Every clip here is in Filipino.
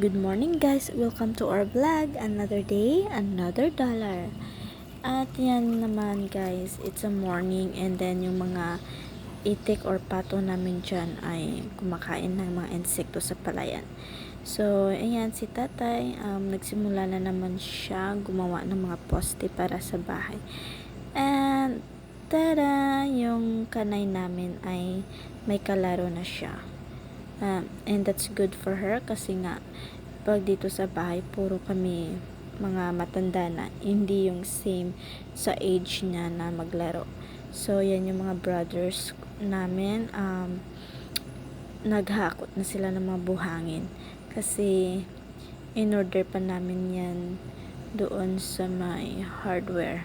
Good morning guys! Welcome to our vlog. Another day, another dollar. At yan naman guys, it's a morning and then yung mga itik or pato namin dyan ay kumakain ng mga insekto sa palayan. So, ayan si tatay, um, nagsimula na naman siya gumawa ng mga poste para sa bahay. And, tada! Yung kanay namin ay may kalaro na siya. Um, and that's good for her kasi nga pag dito sa bahay puro kami mga matanda na hindi yung same sa age niya na maglaro. So yan yung mga brothers namin um, naghakot na sila ng mga buhangin kasi in order pa namin yan doon sa may hardware.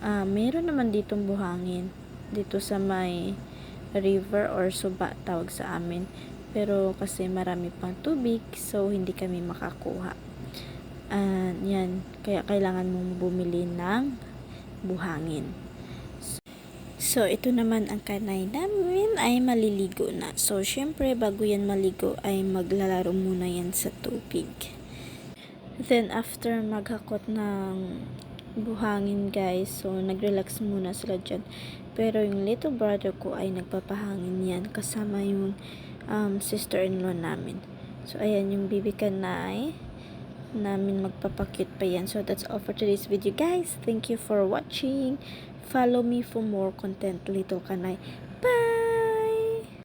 Ah, meron naman ditong buhangin dito sa may river or suba tawag sa amin. Pero kasi marami pang tubig, so hindi kami makakuha. Ah, yan, kaya kailangan mong bumili ng buhangin. So, ito naman ang kanay namin ay maliligo na. So, syempre, bago yan maligo ay maglalaro muna yan sa tubig. Then, after maghakot ng buhangin guys, so nag-relax muna sila dyan. Pero yung little brother ko ay nagpapahangin yan kasama yung um, sister-in-law namin. So, ayan yung baby kanay namin magpapakit pa yan. So, that's all for today's video, guys. Thank you for watching. Follow me for more content, Little Kanay.